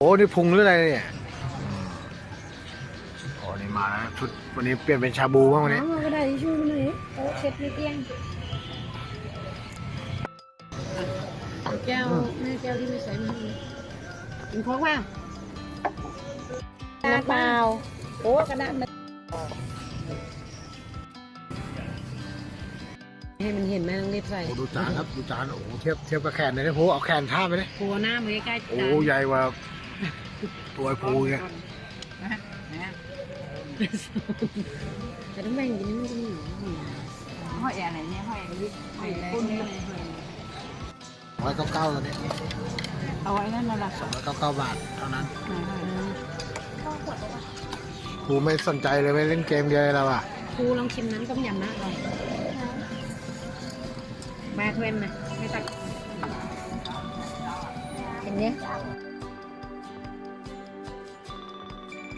โอ้นี่พุงหรืออะไรเนี่ยอืมโอ้นี่มาแล้วชุดวันนี้เปลี่ยนเป็นชาบูบ้างวันนี้เอากระดาษทิชชู่มาหน่อยโต๊ะเช็ดในเตียงแก้วแม่แก้วที่ไม่ใส่มาให้กินโค้กเปล่าน้ำเปล่าโอ้กระดาษมันให้มันเห็นไหมต้องรีบใส่โอ้ดูจานครับดูจานโอ้โหเทียบเทียบกับแขนเลยนะโหเอาแขนท่าบไปเลยโผล่หน้ามาใกล้ๆโอ้จานใหญ่กว่า ตัวไอ้ภูเนี่ยแต่ต้องแบ่งกินให้มันจะเหนียวห้อยอะไรเนี่ยห้อยอะไรห้อยอะไรปุ้นเนี่ยเลยร้อยเก้าเก้าตัวนี้เอาไว้นั่นน่ะละสองร้อยเก้าเก้าบาทเท่านั้นไหนห้อยภูไม่สนใจเลยไม่เล่นเกมเดียวเลยเราอะครูลองชิมน้ำต้มยำนะลองแม่เทวนนะไม่ตักเห็นเนี้ย